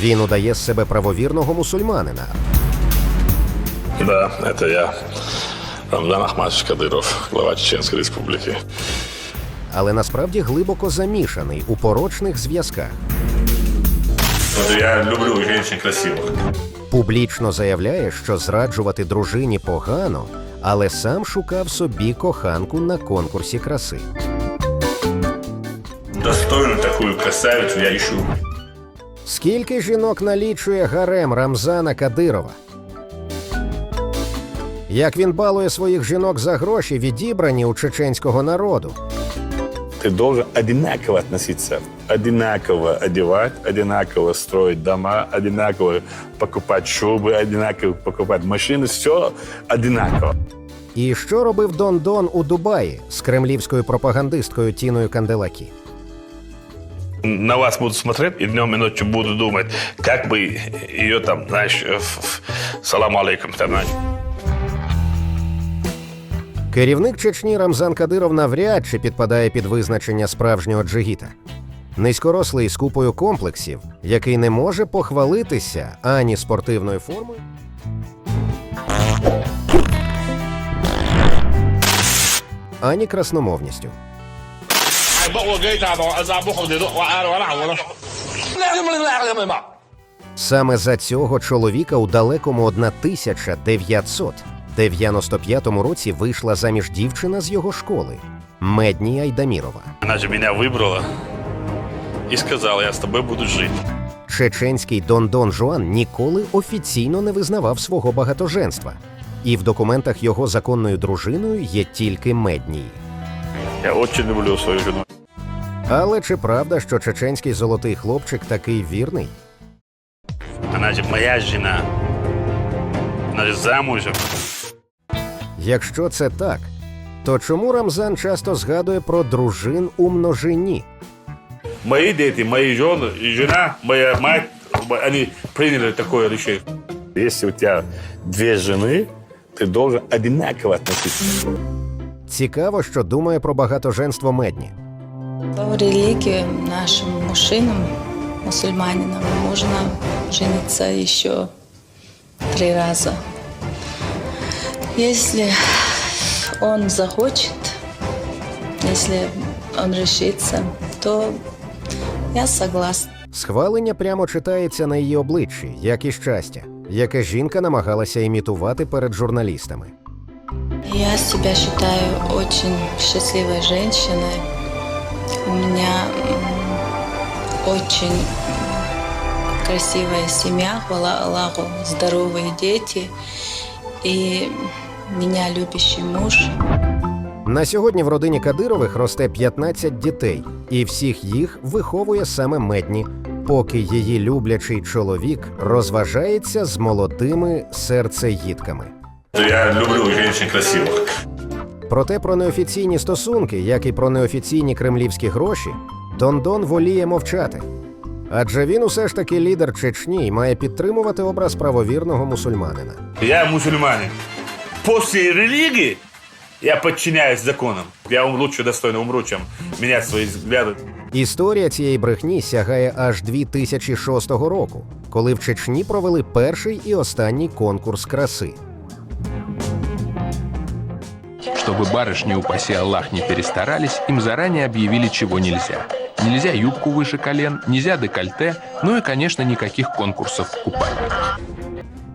Він удає з себе правовірного мусульманина, Да, это я, Рамзан Ахматович Кадыров, глава Чеченской Республики. але насправді глибоко замішаний у порочних зв'язках. Вот я люблю женщин красивых. Публічно заявляє, що зраджувати дружині погано, але сам шукав собі коханку на конкурсі краси. Достойную такую красавицу я ищу. Скільки жінок налічує гарем Рамзана Кадирова? Як він балує своїх жінок за гроші, відібрані у чеченського народу? Ты должен одинаково относиться, одинаково одевать, одинаково строить дома, одинаково покупать шубы, одинаково покупать машины, все одинаково. І що робив Дон Дон у Дубаї з кремлівською пропагандисткою Тіною Канделакі? На вас буду смотреть и днем и ночью буду думать, как бы ее там, знаешь, салам алейкум, там. Керівник Чечні Рамзан Кадиров навряд чи підпадає під визначення справжнього джигіта. Низькорослий з купою комплексів, який не може похвалитися ані спортивною формою, ані красномовністю. Саме за цього чоловіка у далекому 1995 році вийшла заміж дівчина з його школи Медні Айдамірова. Она же меня выбрала и сказала, я с тобой буду жить. Чеченський Дон Дон Жуан ніколи офіційно не визнавав свого багатоженства, і в документах його законною дружиною є тільки Медній. Я очень люблю свою жену. Але чи правда, що чеченський золотий хлопчик такий вірний? Она же моя жена. Она же замужем. Якщо це так, то чому Рамзан часто згадує про дружин у множині? Мои дети, мои жены, и жена, моя мать, они приняли такое решение. Если у тебя две жены, ты должен одинаково относиться. Цікаво, що думає про багатоженство Медні. По религии нашим мужчинам, мусульманинам, можно жениться еще три раза. Если он захочет, если он решится, то я согласна. Схвалення прямо читається на її обличчі, як і щастя, яке жінка намагалася імітувати перед журналістами. Я себя считаю очень счастливой женщиной. У меня очень красивая семья, хвала Аллаху, здоровые дети и меня любящий муж. На сьогодні в родині Кадирових росте 15 дітей, і всіх їх виховує саме Медні, поки її люблячий чоловік розважається з молодими серцеїдками. Я люблю женщин красивых. Проте про неофіційні стосунки, як і про неофіційні кремлівські гроші, Дондон воліє мовчати. Адже він усе ж таки лідер Чечні і має підтримувати образ правовірного мусульманина. Я мусульманин. После религии я подчиняюсь законам. Я ум- лучше достойно умру, чем менять свои взгляды. Історія цієї брехні сягає аж 2006 року, коли в Чечні провели перший і останній конкурс краси Чтобы барышни, упаси Аллах, не перестарались, им заранее объявили, чего нельзя. Нельзя юбку выше колен, нельзя декольте, ну и, конечно, никаких конкурсов в купальниках.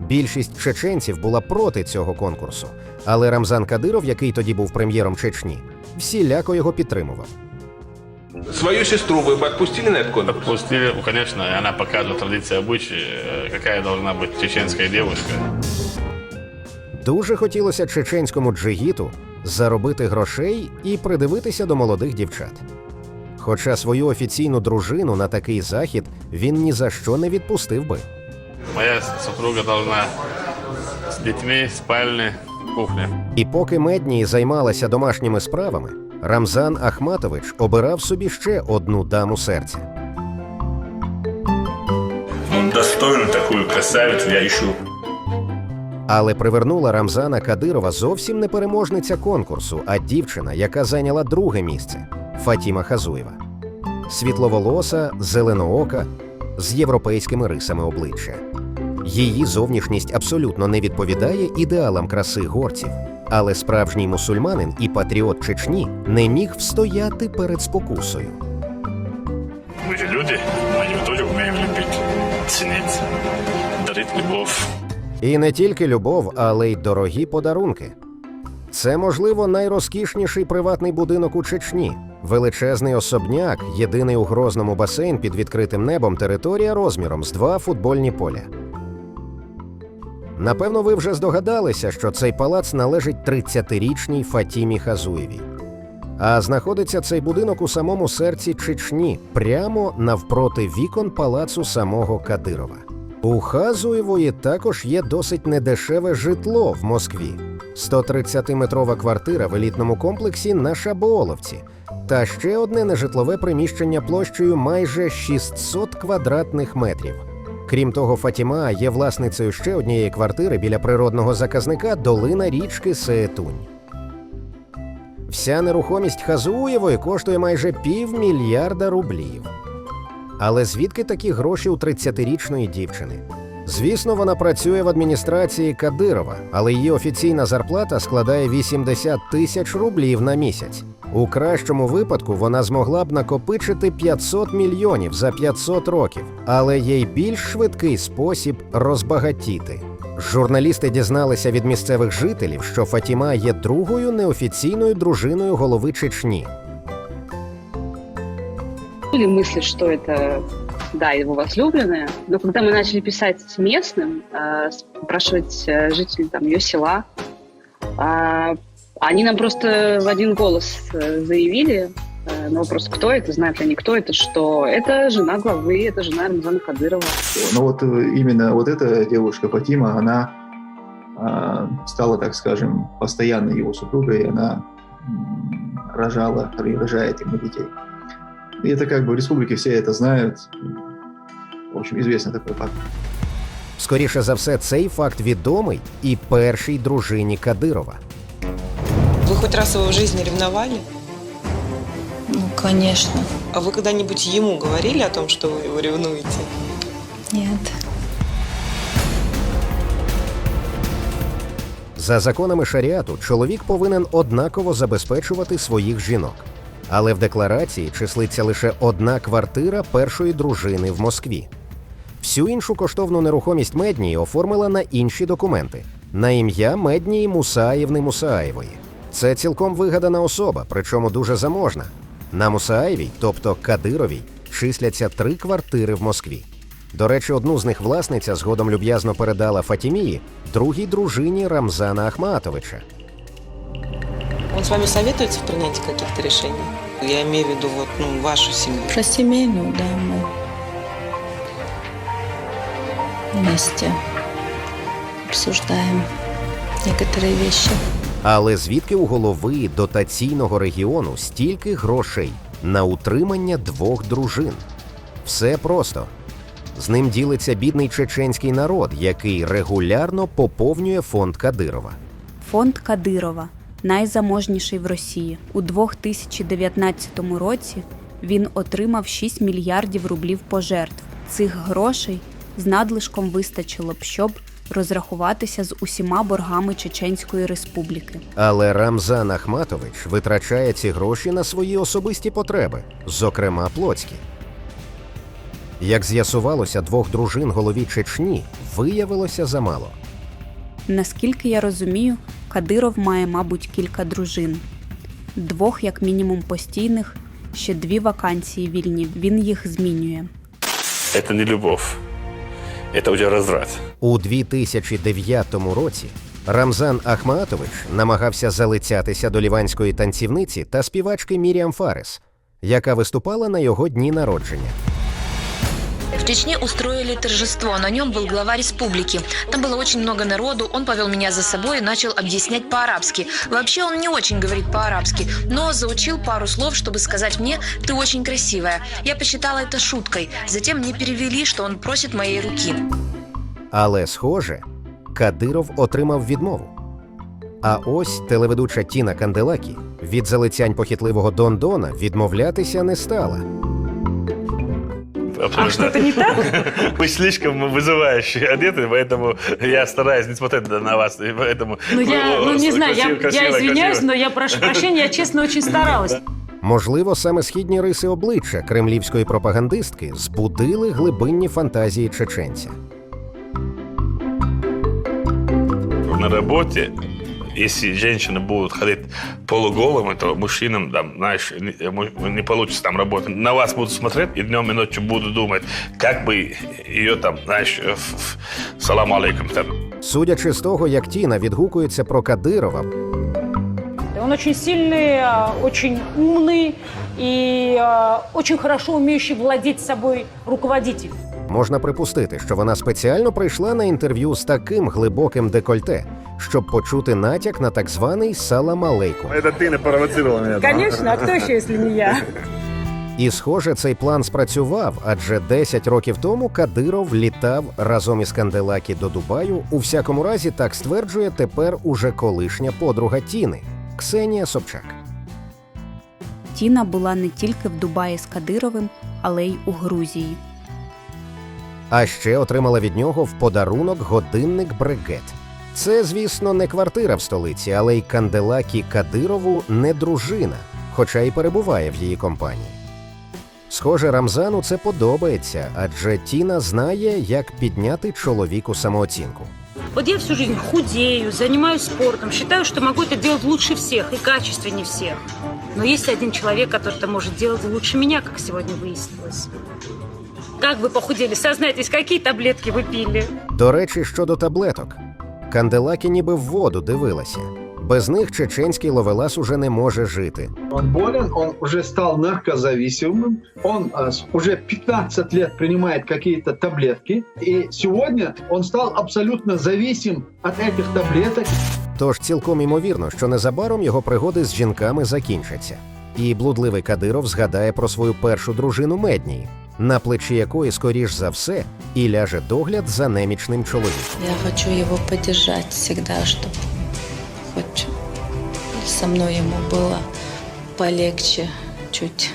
Більшість чеченців була проти цього конкурсу, але Рамзан Кадиров, який тоді був прем'єром Чечні, всіляко його підтримував. Свою сестру вы бы отпустили на этот конкурс? Пустили, ну, конечно, и она показывает традиции обычаи, э, какая должна быть чеченская девушка. Дуже хотілося чеченському джигіту заробити грошей і придивитися до молодих дівчат. Хоча свою офіційну дружину на такий захід він ні за що не відпустив би. Моя супруга должна с детьми, спальня, кухня. І поки Медні займалася домашніми справами, Рамзан Ахматович обирав собі ще одну даму серця. Достойную такую красавицу я ищу. Але привернула Рамзана Кадирова зовсім не переможниця конкурсу, а дівчина, яка зайняла друге місце Фатіма Хазуєва. Світловолоса, зеленоока, з європейськими рисами обличчя. Її зовнішність абсолютно не відповідає ідеалам краси горців, але справжній мусульманин і патріот Чечні не міг встояти перед спокусою. Же люди, мы тоже умеем любить, ценить, дарить любовь. І не тільки любов, але й дорогі подарунки. Це, можливо, найрозкішніший приватний будинок у Чечні. Величезний особняк, єдиний у грозному басейн під відкритим небом, територія розміром з два футбольні поля. Напевно, ви вже здогадалися, що цей палац належить 30-річній Фатімі Хазуєвій. А знаходиться цей будинок у самому серці Чечні, прямо навпроти вікон палацу самого Кадирова. У Хазуєвої також є досить недешеве житло в Москві. 130-метрова квартира в елітному комплексі на Шабооловці. Та ще одне нежитлове приміщення площею майже 600 квадратних метрів. Крім того, Фатіма є власницею ще однієї квартири біля природного заказника долина річки Сеетунь. Вся нерухомість Хазуєвої коштує майже півмільярда рублів. Але звідки такі гроші у 30-річної дівчини? Звісно, вона працює в адміністрації Кадирова, але її офіційна зарплата складає 80 тисяч рублів на місяць. У кращому випадку вона змогла б накопичити 500 мільйонів за 500 років, але є й більш швидкий спосіб розбагатіти. Журналісти дізналися від місцевих жителів, що Фатіма є другою неофіційною дружиною голови Чечні. Были мысли, что это, да, его возлюбленная. Но когда мы начали писать местным, э, спрашивать э, жителей там ее села, а, они нам просто в один голос э, заявили э, на вопрос, кто это, знают ли они, кто это, что это жена главы, это жена Рамзана Кадырова. Но вот э, именно вот эта девушка Фатима, она а, стала, так скажем, постоянной его супругой, и она рожала, рожает ему детей. И это как бы в республике все это знают. В общем, известный такой факт. Скоріше за все, цей факт відомий і першій дружині Кадирова. Вы хоть раз его в жизни ревновали? Ну, конечно, А вы когда-нибудь ему говорили о том, что вы его ревнуете? нет. За законами шаріату чоловік повинен однаково забезпечувати своїх жінок. Але в декларації числиться лише одна квартира першої дружини в Москві. Всю іншу коштовну нерухомість Меднії оформила на інші документи на ім'я Меднії Мусаївни Мусаєвої. Це цілком вигадана особа, причому дуже заможна. На Мусаєвій, тобто Кадировій, числяться три квартири в Москві. До речі, одну з них власниця згодом люб'язно передала Фатімії, другій дружині Рамзана Ахматовича. Он с вами советуется в принятии каких-то решений? Я имею в виду вот, ну, вашу семью. Про семейную, да, мы вместе обсуждаем некоторые вещи. Але звідки у голови дотаційного регіону стільки грошей на утримання двох дружин? Все просто. З ним ділиться бідний чеченський народ, який регулярно поповнює фонд Кадирова. Фонд Кадирова найзаможніший в Росії. У 2019 році він отримав 6 мільярдів рублів пожертв. Цих грошей з надлишком вистачило б, щоб розрахуватися з усіма боргами Чеченської республіки. Але Рамзан Ахматович витрачає ці гроші на свої особисті потреби, зокрема плотські. Як з'ясувалося, двох дружин голові Чечні виявилося замало. Наскільки я розумію, Кадиров має, мабуть, кілька дружин. Двох, як мінімум, постійних, ще дві вакансії вільні. Він їх змінює. Это не любовь. Это уже разрад. У 2009 році Рамзан Ахматович намагався залицятися до ліванської танцівниці та співачки Міріам Фарес, яка виступала на його дні народження. В Чечне устроили торжество. На нем был глава республики. Там было очень много народу. Он повел меня за собой и начал объяснять по-арабски. Вообще он не очень говорит по-арабски, но заучил пару слов, чтобы сказать мне «ты очень красивая». Я посчитала это шуткой. Затем мне перевели, что он просит моей руки. Але, схоже, Кадиров отримав відмову. А ось телеведуча Тіна Канделакі від залицянь похитливого Дондона відмовлятися не стала. абсолютно. что-то не так? Вы слишком вызывающе одеты, поэтому я стараюсь не смотреть на вас. И поэтому Ну, я, ну, не знаю, я, красиво, красиво, я извиняюсь, красиво. но я прошу прощения, я честно очень старалась. Можливо, саме східні риси обличчя кремлівської пропагандистки збудили глибинні фантазії чеченця. На работе, если женщины будут ходить полуголыми, то мужчинам, там, знаешь, не, му- не получится там работать. На вас будут смотреть и днем и ночью будут думать, как бы ее там, знаешь, э, ф- ф- салам алейкум там. Судячи з того, як Тіна відгукується про Кадирова, Он очень сильный, а, очень умный и а, очень хорошо умеющий владеть собой руководитель. можна припустити, що вона спеціально прийшла на інтерв'ю з таким глибоким декольте, щоб почути натяк на так званий салам алейкум. Это ты не провоцировал меня. Конечно, а кто еще, если не я? І, схоже, цей план спрацював, адже 10 років тому Кадиров літав разом із Канделакі до Дубаю. У всякому разі, так стверджує тепер уже колишня подруга Тіни Ксенія Собчак. Тіна була не тільки в Дубаї з Кадировим, але й у Грузії. А ще отримала від нього в подарунок годинник Брегет. Це, звісно, не квартира в столиці, але й Канделакі Кадирову не дружина, хоча й перебуває в її компанії. Схоже, Рамзану це подобається, адже Тіна знає, як підняти чоловіку самооцінку. Вот я всю жизнь худею, занимаюсь спортом, считаю, что могу это делать лучше всех и качественнее всех. Но есть один человек, который это может делать лучше меня, как сегодня выяснилось. Как вы похудели? Сознайтесь, какие таблетки вы пили? До речі, щодо таблеток. Канделакі ніби в воду дивилася. Без них чеченський ловелас уже не може жити. Он болен, он уже стал наркозависимым, он уже 15 лет принимает какие-то таблетки, и сегодня он стал абсолютно зависим от этих таблеток. Тож цілком імовірно, що незабаром його пригоди з жінками закінчаться. І блудливий Кадиров згадає про свою першу дружину Медній, на плечі якої, скоріш за все, і ляже догляд за немічним чоловіком. Я хочу його підтримати завжди, щоб хоч со мною йому було полегче чуть.